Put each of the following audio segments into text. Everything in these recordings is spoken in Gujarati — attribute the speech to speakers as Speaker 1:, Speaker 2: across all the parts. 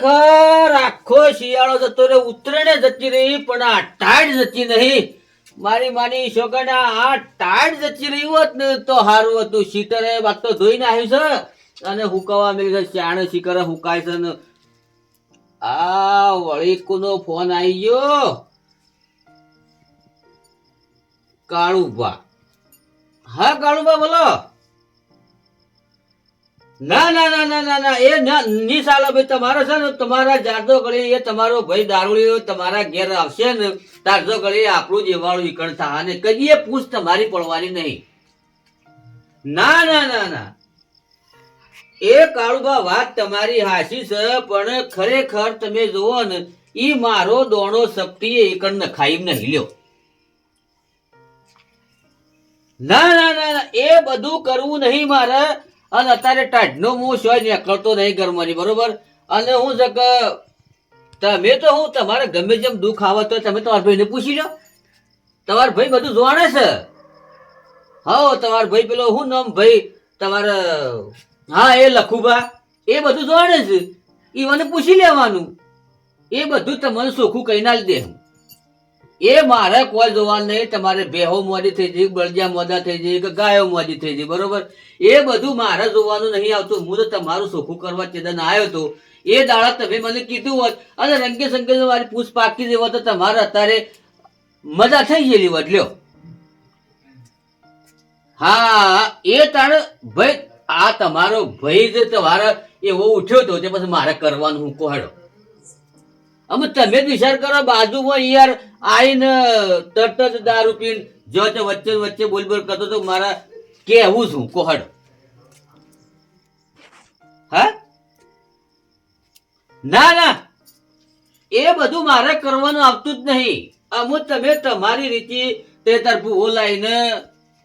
Speaker 1: ખરેખર આખો શિયાળો જતો રે ઉતરેને જતી રહી, પણ આ ટાઈડ જતી નહીં. મારી માની છોકરા આ ટાઈડ જતી રહી હોત ને તો સારું હતું. શીતરે બાદ તો ધોઈને છે અને હુકાવા મેલી છે. ચાણે શીકરે હુકાય છે ને. આ વળીકુનો ફોન આવી ગયો. કાળુભા. હા, કાળુભા બોલો. ના ના ના ના ના ના એ ના ની ભાઈ તમારો છે ને તમારા જાતો ગળી એ તમારો ભાઈ દારૂડી તમારા ઘેર આવશે ને તારતો ગળી આપણું જેવાળું ઈકણ થા અને કદીએ પૂછ તમારી પડવાની નહીં ના ના ના ના એ કાળુબા વાત તમારી હાસી છે પણ ખરેખર તમે જુઓ ને ઈ મારો દોણો શક્તિ એકણ નખાઈ નહીં લ્યો ના ના ના ના, એ બધું કરવું નહીં મારે અને અત્યારે ટાઢનો હું શોય નીકળતો નહીં ઘરમાંથી બરોબર? અને હું છે કે તમે તો હું તમારે ગમે જેમ દુઃખ આવે તો તમે તમારા ભાઈને પૂછી લો. તમારા ભાઈ બધું જાણે છે. હા તમારો ભાઈ પેલો હું નામ? ભાઈ, તમારે, હા, એ લખુબા એ બધું જાણે છે. એ મને પૂછી લેવાનું. એ બધું તમને સોખું કહી ના દે એ મારે કોઈ જોવાનું નહીં. તમારે ભેહો મોડી થઈ જાય બળજા મોડા થઈ જાય કે ગાયો મોડી થઈ જાય બરોબર? એ બધું મારે જોવાનું નહીં આવતું. હું તો તમારું સોખું કરવા ચેદન આવ્યો હતો એ દાડા તમે મને કીધું હોત, અને રંગે સંગે મારી પૂછ પાકી દેવો તો તમારે અત્યારે મજા થઈ ગયેલી હોત, લ્યો. હા, એ તાણ ભાઈ, આ તમારો ભાઈ જે તમારા એવો ઉઠ્યો હતો તે પછી મારે કરવાનું હું કોહડો? અમે તમે જ વિચાર કરો, બાજુમાં યાર આઈને તરત જ દારૂ પીને જો તે વચ્ચે વચ્ચે બોલ બોલ કરતો તો મારા કેવું છું કોહડ. હા? ના ના. એ બધું મારે કરવાનું આવતું જ નહીં. અમુક તમે તમારી રીતે તે તાર ઓલાઈને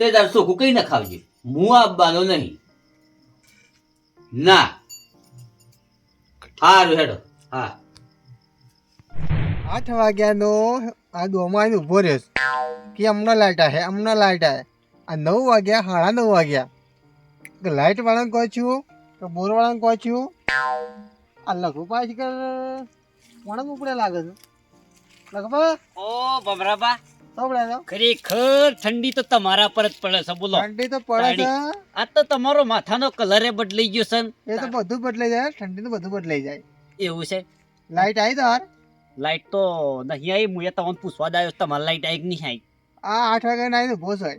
Speaker 1: તે તાર સોખું કઈ ના ખાવજે. હું આપવાનો નહીં. ના. સારું હેડો. હા.
Speaker 2: આઠ વાગ્યાનો આ દોમાઈને ઊભો રહ્યો. કે હમણાં લાઇટ આવે હમણાં લાઇટ આવે આ નવ વાગ્યા સાડા નવ વાગ્યા. લાઇટ વાળાને કહું છું કે બોર વાળાને કહું છું. આ લઘુ પાછ કે ઉપડે લાગે છે? લખબા
Speaker 3: ઓ ભમરાબા ખરેખર ઠંડી તો તમારા પર જ પડે છે બોલો.
Speaker 2: ઠંડી તો પડે છે.
Speaker 3: આ તો તમારો માથાનો કલર એ બદલાઈ ગયો છે
Speaker 2: એ તો બધું બદલાઈ જાય ઠંડી તો બધું બદલાઈ જાય.
Speaker 3: એવું છે.
Speaker 2: લાઇટ આવી તાર
Speaker 3: લાઈટ તો નહીં આવી હું એ તમને પૂછવા છું, તમારે લાઈટ આવી કે નહીં આવી?
Speaker 2: આ આઠ વાગ્યા ના ઊભો છે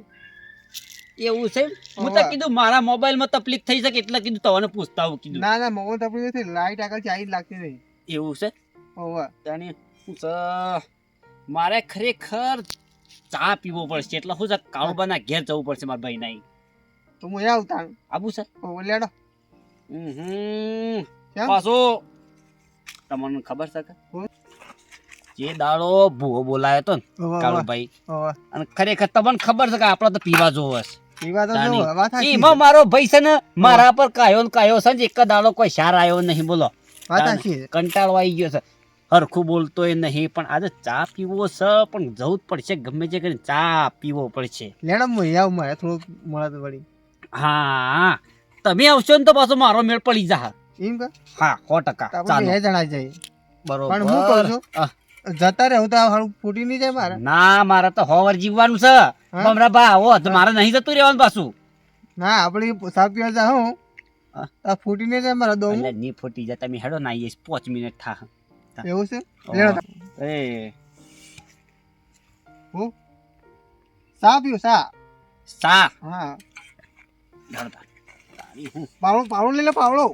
Speaker 3: એવું છે હું તો કીધું મારા મોબાઈલમાં તકલીફ થઈ શકે એટલે કીધું તમને પૂછતા આવું કીધું.
Speaker 2: ના ના મોબાઈલ તકલીફ નથી લાઈટ આગળ ચાલી લાગતી નહીં
Speaker 3: એવું છે?
Speaker 2: હોવે.
Speaker 3: તાણી મારે ખરેખર ચા પીવો પડશે એટલે શું છે? કાળુબાના ઘેર જવું પડશે મારા ભાઈ નહીં
Speaker 2: તો હું આવતા.
Speaker 3: આવું
Speaker 2: હોવે લેડો.
Speaker 3: હમ પાછો. તમને ખબર છે કે?
Speaker 2: હું?
Speaker 3: જે દાડો ભૂવો બોલાયો તો કાળુભાઈ. અને ખરેખર તમને ખબર છે કે આપડે તો પીવા જોવો છે. એમાં મારો ભાઈ છે ને મારા પર કાયો ને કાયો છે એક દાડો કોઈ સાર આવ્યો નહીં બોલો.
Speaker 2: છે.
Speaker 3: કંટાળો આવી ગયો છે. હરખું બોલતોય નહીં પણ આજે ચા પીવો છે પણ જવું જ પડશે ગમે તે કરીને ચા પીવો પડશે.
Speaker 2: લેડો હું આવું મારે થોડુંક મળે તો વળી.
Speaker 3: હા તમે આવશો ને તો પાછો મારો મેળ પડી જા
Speaker 2: એમ કે?
Speaker 3: હા સો ટકા. ચાલો.
Speaker 2: બે જણા જઈએ.
Speaker 3: બરોબર
Speaker 2: પણ હું કહું છું. જતા રહેવું તો હાડું ફૂટી નહીં જાય મારે.
Speaker 3: ના મારે તો હોવર જીવવાનું છે. બમરા બા આવો તો મારે નહીં જતું રહેવાનું પાછું.
Speaker 2: ના આપણે સાફ પીવા જા હું. આ ફૂટી નહીં જાય મારા દો
Speaker 3: એટલે ની ફૂટી જાય તમે હેડો ના આવીએ પાંચ મિનિટ થા.
Speaker 2: એવું છે?
Speaker 3: એ. હું?
Speaker 2: સા પીવું સા.
Speaker 3: સા.
Speaker 2: હું. પાવડો પાવડો લઈ લે પાવડો.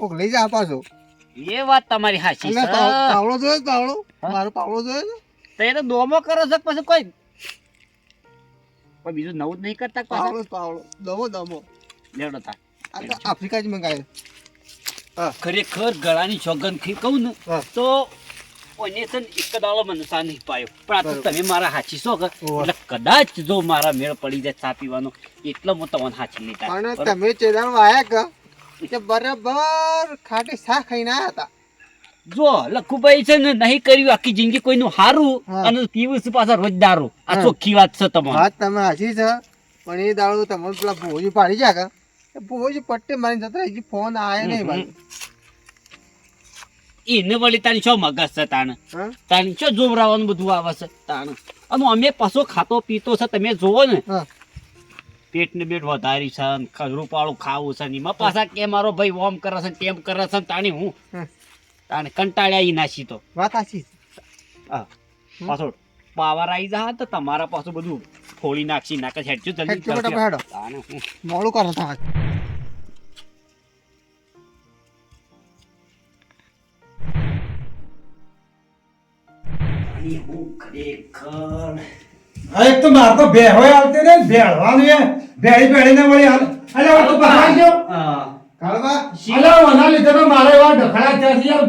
Speaker 2: કોક લઈ જા પાછો.
Speaker 3: એ વાત તમારી હાચી છે.
Speaker 2: પાવ- પાવડો જોયો મારો પાવડો જોયો
Speaker 3: તો એ તો દોમો કરો છો પછી કોઈ કોઈ બીજું નવું જ નહીં કરતા પાછા?
Speaker 2: પાવડો પાવડો દમો દમો.
Speaker 3: લેવડો
Speaker 2: તા આફ્રિકા જ મંગાવે
Speaker 3: ખરેખર ગળાની સોગંદ ખી કહું ને તો ઓને છે ને એક દાડો મને સા નહીં પાયો. પણ આ તો તમે મારા હાચી છો કે? એટલે કદાચ જો મારા મેળ પડી જાય ચા પીવાનો એટલે હું તમને હાચી લેતા
Speaker 2: તમે ચેદાર વાયા કે? તે બરાબર ખાટી શા ખાઈને આયા હતા.
Speaker 3: જો લખુભાઈ છે ને નહીં કર્યું આખી જિંદગી કોઈનું હારું અને પીવું છે પાછા રોજ દારૂ આ ચોખ્ખી વાત છે તમારી.
Speaker 2: વાત તમે હાચી છે પણ એ દાડો તમે પેલા ભોજી પાડી જા કે ભોજી પટ્ટે મારી જતા ફોન આવ્યો નહીં ભાઈ
Speaker 3: એને વળી તારી શું મગજ છે તાણ? તારી શું જોવરાવાનું બધું આવે છે તાણ? અને અમે પાછો ખાતો પીતો છે તમે જોવો ને.
Speaker 2: હા
Speaker 3: પેટ બેટ વધારી છે રૂપાળું પાળું ખાવું છે એમાં પાછા કે મારો ભાઈ ઓમ કરે છે તેમ કરે છે તાણી હું. તાણે કંટાળ્યા ઈ નાસી તો.
Speaker 2: વાત સાચી.
Speaker 3: પાછો પાવર આવી જા તો તમારા પાછું બધું ફોડી નાખે છે હેડજો જલ્દી
Speaker 2: હેડો. મોડું કરો તમારે
Speaker 3: ખરેખર
Speaker 4: હા, એક તો માર તો ભે હોય આવતી ને ભેળવાનું એ ભેળી ભેળીને વળી હાલ અલે હવે તું બહાર ગયો.
Speaker 3: હા.
Speaker 2: કાળબા
Speaker 4: અલે ઓના લીધે તો મારે એવા ઢખડા થયા છે યાર.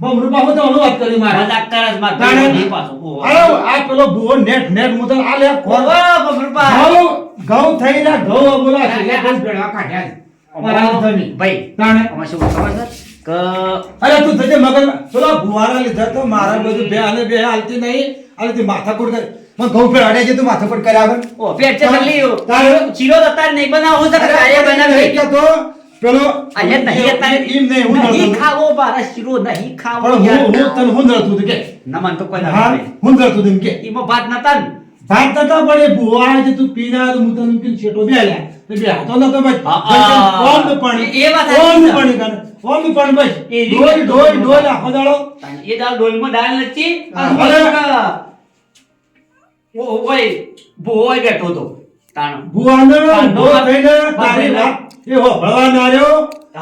Speaker 4: બમરું બાબુ તો વાત કરી મારા.
Speaker 3: ડાક્ટર જ માર નહીં પાછો.
Speaker 4: અરે આ પેલો ભૂવો નેટ નેટ મુતો આ લે ખોર.
Speaker 3: ઓહો, બબરુભા.
Speaker 4: ઘઉં ઘઉં થઈ રહ્યા ઘઉં છે. એ ઘઉં ભેળા કાઢ્યા મારા ધમી
Speaker 3: ભાઈ
Speaker 4: તાણે.
Speaker 3: આમાં શું ખબર છે? કે
Speaker 4: અરે તું થજે મગર પેલા ભુવાના લીધે તો મારા બધું બે અને બે હાલતી નહીં. અને તું કુડ કરે. મને ઘઉં પર અડે છે તું માથાકૂટ કર્યા વગર
Speaker 3: ઓ પેટ છે તકલી ચીરો તો તારે નહીં બનાવો
Speaker 4: અરે
Speaker 3: કાર્ય બનાવે
Speaker 4: નહીં તો પેલો
Speaker 3: અહીંયા નહીં તારે
Speaker 4: એમ નહીં હું
Speaker 3: નહીં ખાવો બારા ચીરો નહીં ખાવો
Speaker 4: પણ હું હું તન હું નડતું હતું કે?
Speaker 3: ના મન તો કોઈ ના
Speaker 4: હું નડતું હતું કે?
Speaker 3: ઈમાં વાત ન તન
Speaker 4: ભાત થતા પણ એ જે તું પીના તો હું તન એમ છેટો બે લ્યા તો બે હાથો ન
Speaker 3: હા, હા.
Speaker 4: ઓમ પાણી.
Speaker 3: એ વાત છે.
Speaker 4: પાણી કાઢે. ઓમ પાણી બસ. ડોલ ડોલ ડોલ આખો દાડો.
Speaker 3: એ દાળ ડોલમાં દાળ નથી ઓ ભાઈ ભોય બેઠો તો. તાણ.
Speaker 4: ભુવાનો
Speaker 3: હા,
Speaker 4: થઈને
Speaker 3: હા,
Speaker 4: તારી વાત એ હોભળવા ના રહ્યો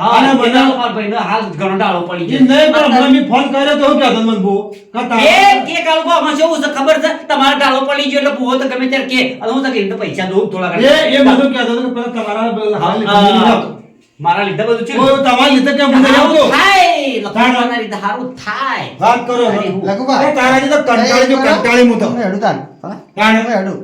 Speaker 4: અને મને
Speaker 3: મારા ભાઈનો હાલ ગણડાળો ડાળો પડી
Speaker 4: ગયો. નહીં પણ મને ફોન કર્યો તો હું કહેતો મને ભૂવો કે
Speaker 3: એ કે કાલ કાળુબા આમાં શું છે ખબર છે? તમારે ડાળો પડી ગયો એટલે ભો તો ગમે ત્યારે કે. હું તો કે પૈસા દઉં થોડા
Speaker 4: એ. એ મને કહેતો હતો કે તમારા હાલ
Speaker 3: હા. મારા લીધે બધું છે
Speaker 4: કોઈ તમારા લીધે કેમ મને આવતો
Speaker 3: થાય લખવાના લીધે હારું થાય
Speaker 4: વાત કરો
Speaker 2: લઘુભા
Speaker 4: એ તારાથી તો કંટાળી જો કંટાળી મુ તો.
Speaker 2: હેડું તાન
Speaker 3: હા?
Speaker 2: કાણે હેડું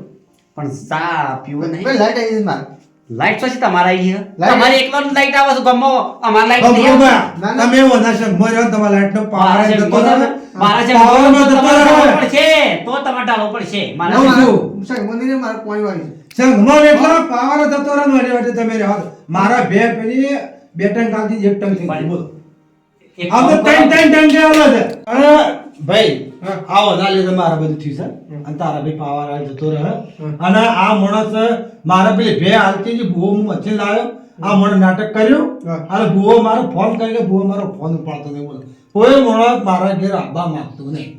Speaker 3: પણ સા પીવો નહીં
Speaker 2: લાઈટ આવી મારે
Speaker 3: લાઈટ પછી તમારા આવી છે તમારે એકલાનું લાઈટ આવે તો ગમો અમાર લાઈટ નહીં
Speaker 2: ના.
Speaker 4: તમે ઓના શંભો રહ્યો ને લાઈટ નો પાવર જતો
Speaker 3: મારા જેમ
Speaker 4: પાવર
Speaker 3: નો તો
Speaker 4: પાવર.
Speaker 3: પડશે. તો તમારે ડાળો પડશે. મારા
Speaker 4: હું
Speaker 3: જેમ.
Speaker 2: ને મારા કોઈ વાય
Speaker 4: શંખમાં એટલા પાવર જતો રહ્યો વાટે તમે રહો. મારા બે પેલી બે ટન કાલથી એક ટન થઈ બોલો.
Speaker 3: એક
Speaker 4: તો. જે છે. અરે ભાઈ લીધે મારા બધું થયું છે. અને તારા ભાઈ પાવર આવે જતો રહે. અને આ માણસ મારા પેલી બે હાલતી જે ભૂવો હું મચ્છી લાવ્યો. આ મને નાટક કર્યું. અને ભૂવો મારો ફોન કરીને ભૂવો મારો ફોન ઉપાડતો નહીં બોલો. કોઈ માણસ મારા ઘેર આવવા માંગતું નહીં.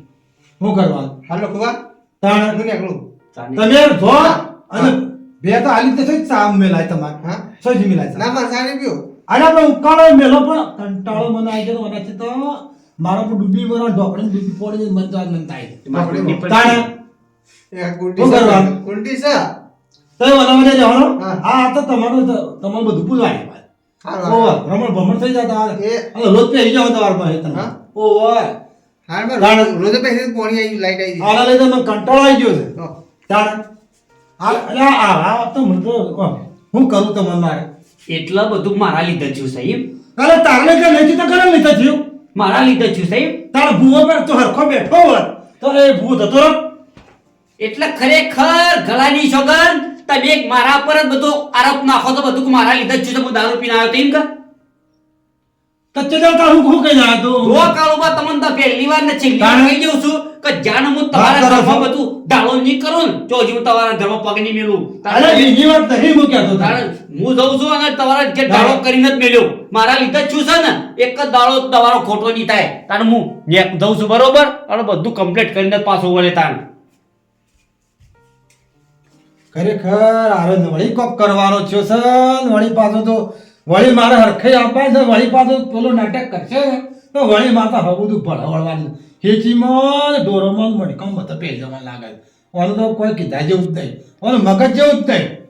Speaker 4: હું કરવાનું
Speaker 2: હાલો ખુબા.
Speaker 4: તાણે.
Speaker 2: નીકળું
Speaker 4: તમે જો અને બે તો હાલી તો સહી ચા મેલાય તમારે.
Speaker 2: હા.
Speaker 4: સોજી મેલાય.
Speaker 2: ના મારે સારી પીવો
Speaker 4: અરે આપણે ઉકાળો મેલો પણ કંટાળો મને આવી ગયો એનાથી તો મારો પણ ડૂબી મરો ઢોકળી ડૂબી પડી જાય મને તો આ મન થાય
Speaker 2: કુંડી
Speaker 4: શું
Speaker 2: છે
Speaker 4: કરવાનું? તો ઓલા મને જવાનો
Speaker 2: હા.
Speaker 4: આ તો તમારું તમારું બધું ભૂલવાય
Speaker 2: રમણ
Speaker 4: ભમણ
Speaker 2: હારું.
Speaker 4: ભ્રમણ ભ્રમણ થઈ જતા
Speaker 2: એ-
Speaker 4: અને રોજ પહેરી જાવ તમારા પાસે તમે
Speaker 2: હા?
Speaker 4: ઓવે
Speaker 2: હારું, રોજ- પોણી આવી લાઈટ આવી.
Speaker 4: આના લીધે મને કંટાળો આવી ગયો છે
Speaker 2: હો.
Speaker 4: તાણે આ આ આ તો મને તો હું કરું તમને મારે
Speaker 3: એટલા બધું મારા લીધે થયું સાહેબ.
Speaker 4: અરે તારને કે લેતી તો કરે લીધે થયું?
Speaker 3: મારા લીધે થયું સાહેબ.
Speaker 4: તાર ભૂવો પર તો હરખો બેઠો હોત તો એ ભૂવો હતો
Speaker 3: એટલે ખરેખર ગળાની સોગન તમે એક મારા પર જ બધો આરોપ નાખો તો બધું મારા લીધે જ છે. હું દારૂ પીને આવ્યો તેમ કે.
Speaker 4: તારું હું કઈ ના તો?
Speaker 3: રો કાળુબા તમને તો પહેલી વાર ને છેલ્લી વાર? કહી દઉં છું કે જાણે હું તમારા
Speaker 4: ધર્મ
Speaker 3: બધું ડાળો ની કરું ને તો હું તમારા ઘરમાં પગ નહીં મેલું.
Speaker 4: તારે બીજી વાત નહીં. હું
Speaker 3: જઉં છું અને તમારા જે દાડો કરીને જ મેલ્યો. મારા લીધે જ છું છે ને. એક જ દાડો તમારો ખોટો નહીં થાય. તારે હું જઉં છું બરોબર? અને બધું કમ્પ્લીટ કરીને પાછો વળે તાર.
Speaker 4: ખરેખર આરે વળી કોક કરવાનો છો સર વળી પાછો તો વળી મારે હરખે આપવા છે વળી પાછો પેલો નાટક કરશે. તો વળી માતા હવે બધું ભળવળવાનું. ખેંચીમાં ડોરોમાં મણકામાં બધા પહેરી જવા લાગે. ઓનું તો કોઈ કીધા જેવું જ નહીં. ઓનું મગજ જેવું જ નહીં.